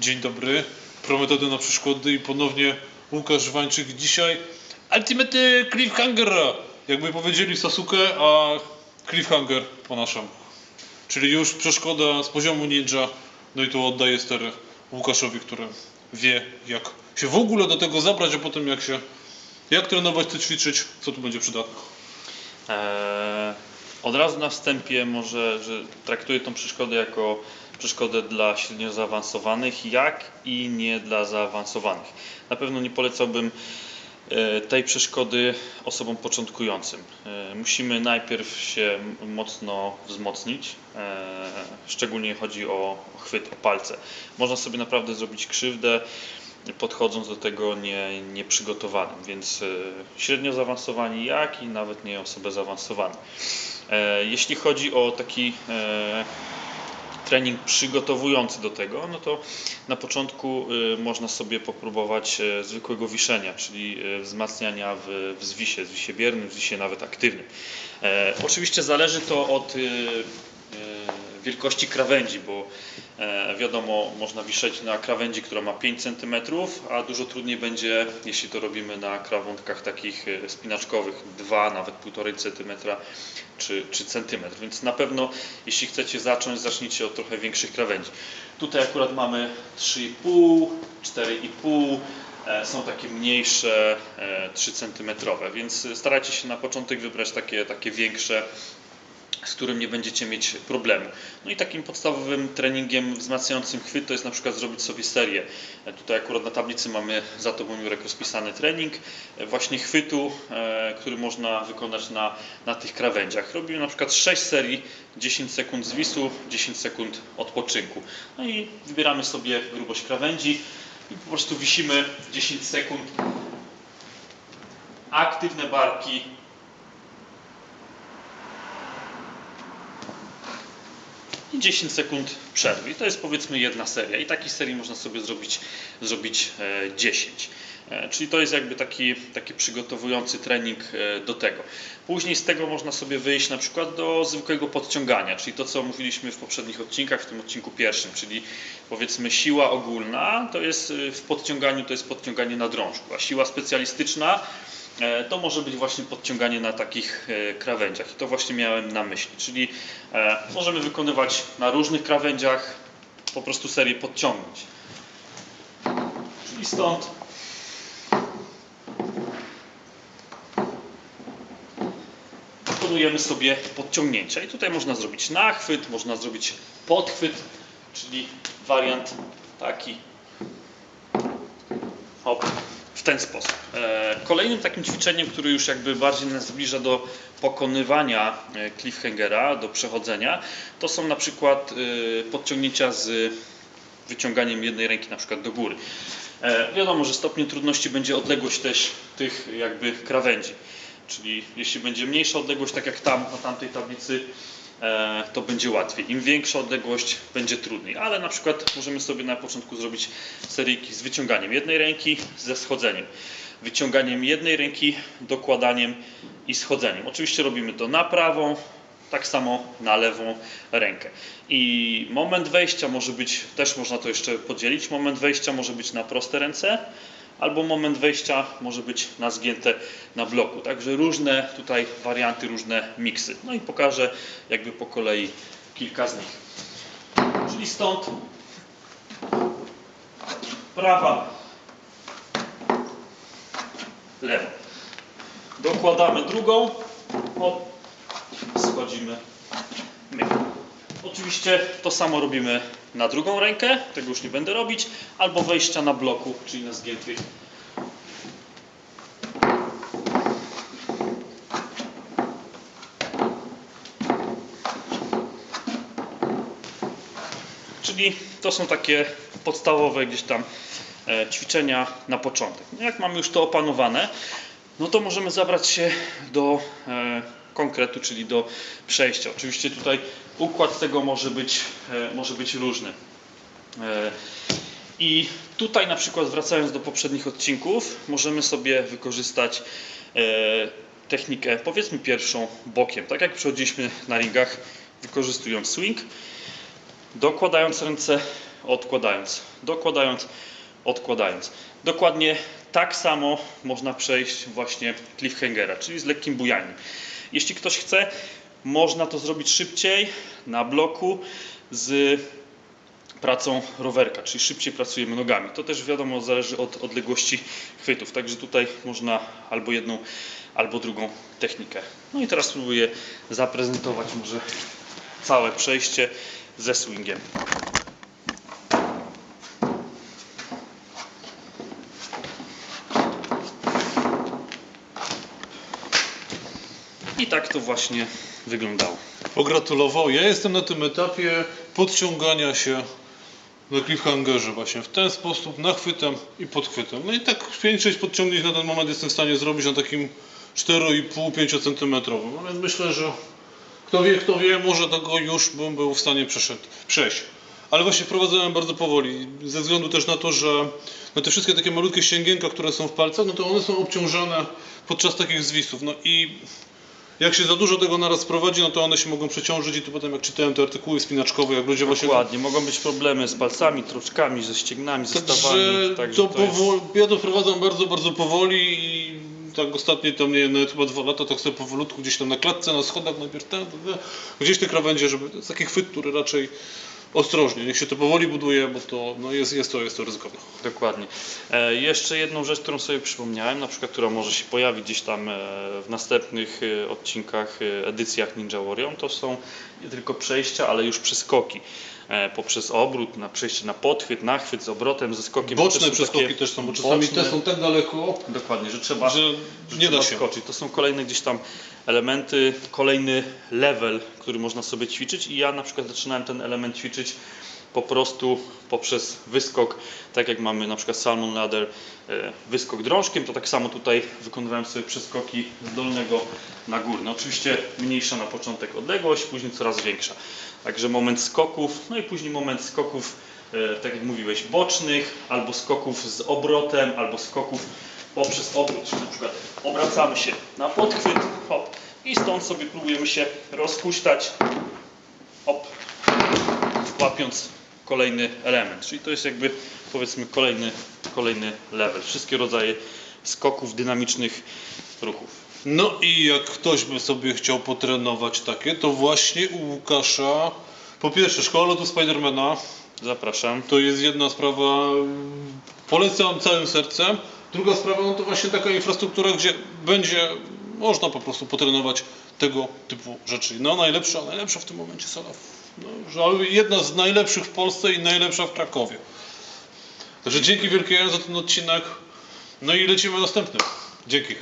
Dzień dobry, prometody na przeszkody i ponownie Łukasz Wańczyk. Dzisiaj Ultimate Cliffhangera, jakby powiedzieli Sasuke, a Cliffhanger po naszemu. Czyli już przeszkoda z poziomu ninja, no i tu oddaję sterę Łukaszowi, który wie jak się w ogóle do tego zabrać, a potem jak się, jak trenować, co ćwiczyć, co tu będzie przydatne. Eee, od razu na wstępie może, że traktuję tą przeszkodę jako przeszkodę dla średnio zaawansowanych, jak i nie dla zaawansowanych. Na pewno nie polecałbym e, tej przeszkody osobom początkującym. E, Musimy najpierw się mocno wzmocnić, e, szczególnie chodzi o chwyt, o palce. Można sobie naprawdę zrobić krzywdę podchodząc do tego nie, nieprzygotowanym, więc średnio zaawansowani, jak i nawet nie osoby zaawansowane. Jeśli chodzi o taki trening przygotowujący do tego, no to na początku y, można sobie popróbować e, zwykłego wiszenia, czyli e, wzmacniania w, w zwisie, zwisie biernym, w zwisie nawet aktywnym. E, oczywiście zależy to od y, y, wielkości krawędzi, bo e, wiadomo, można wiszeć na krawędzi, która ma 5 cm, a dużo trudniej będzie, jeśli to robimy na krawątkach takich e, spinaczkowych, 2, nawet 1,5 cm czy, czy centymetr. Więc na pewno, jeśli chcecie zacząć, zacznijcie od trochę większych krawędzi. Tutaj akurat mamy 3,5, 4,5. e, Są takie mniejsze, e, 3 cm, więc starajcie się na początek wybrać takie, takie większe, z którym nie będziecie mieć problemu. No i takim podstawowym treningiem wzmacniającym chwyt to jest na przykład zrobić sobie serię. E, Tutaj akurat na tablicy mamy za tobą Jurek rozpisany trening e, właśnie chwytu, e, który można wykonać na, na tych krawędziach. Robimy na przykład 6 serii, 10 sekund zwisu, 10 sekund odpoczynku. No i wybieramy sobie grubość krawędzi i po prostu wisimy 10 sekund. Aktywne barki, i 10 sekund przerwy. I to jest powiedzmy jedna seria. I takich serii można sobie zrobić, zrobić e, 10. E, Czyli to jest jakby taki, taki przygotowujący trening e, do tego. Później z tego można sobie wyjść na przykład do zwykłego podciągania, czyli to co mówiliśmy w poprzednich odcinkach, w tym odcinku pierwszym, czyli powiedzmy siła ogólna to jest e, w podciąganiu to jest podciąganie na drążku, a siła specjalistyczna E, to może być właśnie podciąganie na takich e, krawędziach. I to właśnie miałem na myśli. Czyli e, możemy wykonywać na różnych krawędziach po prostu serię podciągnięć. Czyli stąd wykonujemy sobie podciągnięcia. I tutaj można zrobić nachwyt, można zrobić podchwyt, czyli wariant taki Hop, w ten sposób. E, Kolejnym takim ćwiczeniem, który już jakby bardziej nas zbliża do pokonywania e, cliffhangera, do przechodzenia, to są na przykład e, podciągnięcia z wyciąganiem jednej ręki na przykład do góry. Wiadomo, że stopniem trudności będzie odległość też tych jakby krawędzi. Czyli jeśli będzie mniejsza odległość, tak jak tam na tamtej tablicy, to będzie łatwiej. Im większa odległość, będzie trudniej. Ale na przykład możemy sobie na początku zrobić seryjki z wyciąganiem jednej ręki, ze schodzeniem. Wyciąganiem jednej ręki, dokładaniem i schodzeniem. Oczywiście robimy to na prawą, tak samo na lewą rękę. I moment wejścia może być, też można to jeszcze podzielić, moment wejścia może być na proste ręce, albo moment wejścia może być na zgięte na bloku. Także różne tutaj warianty, różne miksy. No i pokażę jakby po kolei kilka z nich. Czyli stąd prawa, lewa. Dokładamy drugą, hop, schodzimy, myk. Oczywiście to samo robimy na drugą rękę, tego już nie będę robić, albo wejścia na bloku, czyli na zgiętych. Czyli to są takie podstawowe gdzieś tam e, ćwiczenia na początek. Jak mamy już to opanowane, no to możemy zabrać się do e, konkretu, czyli do przejścia. Oczywiście tutaj układ tego może być, e, może być różny. E, I tutaj na przykład wracając do poprzednich odcinków, możemy sobie wykorzystać e, technikę powiedzmy pierwszą bokiem, tak jak przechodziliśmy na ringach, wykorzystując swing, dokładając ręce odkładając, dokładając, odkładając. Dokładnie tak samo można przejść właśnie cliffhangera, czyli z lekkim bujaniem. Jeśli ktoś chce, można to zrobić szybciej na bloku z pracą rowerka, czyli szybciej pracujemy nogami. To też wiadomo zależy od odległości chwytów, także tutaj można albo jedną, albo drugą technikę. No i teraz spróbuję zaprezentować może całe przejście ze swingiem. I tak to właśnie wyglądało. Pogratulował. Ja jestem na tym etapie podciągania się na cliffhangerze właśnie w ten sposób, nachwytem i podchwytem. No i tak 5-6 podciągnięć na ten moment jestem w stanie zrobić na takim 4,5-5 cm. No więc myślę, że kto wie, kto wie, może tego już bym był w stanie przejść. Ale właśnie wprowadzałem bardzo powoli, ze względu też na to, że no te wszystkie takie malutkie sięgienka, które są w palcach, no to one są obciążane podczas takich zwisów. No i jak się za dużo tego naraz prowadzi, no to one się mogą przeciążyć i tu potem jak czytałem te artykuły spinaczkowe, jak ludzie właśnie... Dokładnie, mogą być problemy z palcami, troczkami, ze ścięgnami, ze Także stawami. to powoli, ja to wprowadzam bardzo, bardzo powoli i tak ostatnie tam nie nawet chyba dwa lata, tak sobie powolutku gdzieś tam na klatce, na schodach najpierw ten, gdzieś te krawędzie, żeby to jest taki chwyt, który raczej ostrożnie, niech się to powoli buduje, bo to no jest, jest to jest to ryzykowne. Dokładnie. E, jeszcze jedną rzecz, którą sobie przypomniałem, na przykład, która może się pojawić gdzieś tam e, w następnych e, odcinkach, e, edycjach Ninja Warrior, to są nie tylko przejścia, ale już przeskoki. E, poprzez obrót, na przejście na podchwyt, nachwyt z obrotem, ze skokiem. Boczne przeskoki takie też są, bo czasami boczne- te są tak daleko, Dokładnie, że trzeba, że że nie da się. skoczyć. To są kolejne gdzieś tam elementy, kolejny level, który można sobie ćwiczyć i ja na przykład zaczynałem ten element ćwiczyć po prostu poprzez wyskok, tak jak mamy na przykład Salmon Ladder, e, wyskok drążkiem, to tak samo tutaj wykonywałem sobie przeskoki z dolnego na górny. Oczywiście mniejsza na początek odległość, później coraz większa. Także moment skoków, no i później moment skoków, e, tak jak mówiłeś, bocznych, albo skoków z obrotem, albo skoków poprzez obrót, na przykład obracamy się na podchwyt, hop, i stąd sobie próbujemy się rozpuszczać, hop, łapiąc kolejny element. Czyli to jest jakby powiedzmy kolejny, kolejny level. Wszystkie rodzaje skoków dynamicznych ruchów. No i jak ktoś by sobie chciał potrenować takie, to właśnie u Łukasza, po pierwsze szkoła lotu Spidermana, Zapraszam. to jest jedna sprawa, polecam całym sercem. Druga sprawa, no to właśnie taka infrastruktura, gdzie będzie można po prostu potrenować tego typu rzeczy. No najlepsza, najlepsza w tym momencie sala, no, że jedna z najlepszych w Polsce i najlepsza w Krakowie. Także dzięki wielkie za ten odcinek, no i lecimy następny. Dzięki.